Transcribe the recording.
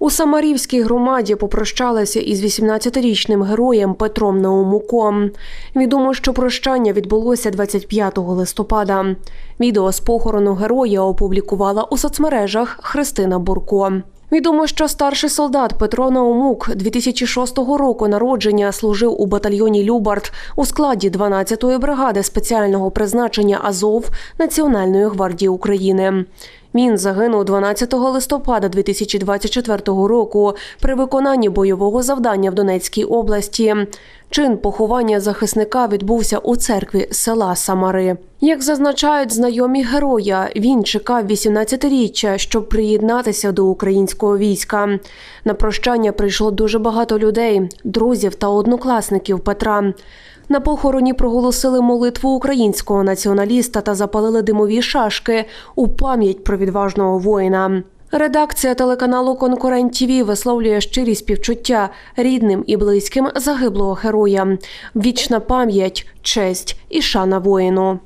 У Самарівській громаді попрощалися із 18-річним героєм Петром Наумуком. Відомо, що прощання відбулося 25 листопада. Відео з похорону героя опублікувала у соцмережах Христина Бурко. Відомо, що старший солдат Петро Наумук 2006 року народження служив у батальйоні Любард у складі 12-ї бригади спеціального призначення Азов Національної гвардії України. Він загинув 12 листопада 2024 року при виконанні бойового завдання в Донецькій області. Чин поховання захисника відбувся у церкві села Самари. Як зазначають знайомі героя, він чекав 18-річчя, щоб приєднатися до українського війська. На прощання прийшло дуже багато людей, друзів та однокласників Петра. На похороні проголосили молитву українського націоналіста та запалили димові шашки у пам'ять про відважного воїна. Редакція телеканалу Конкурент ТІВІ висловлює щирі співчуття рідним і близьким загиблого героя. Вічна пам'ять, честь і шана воїну.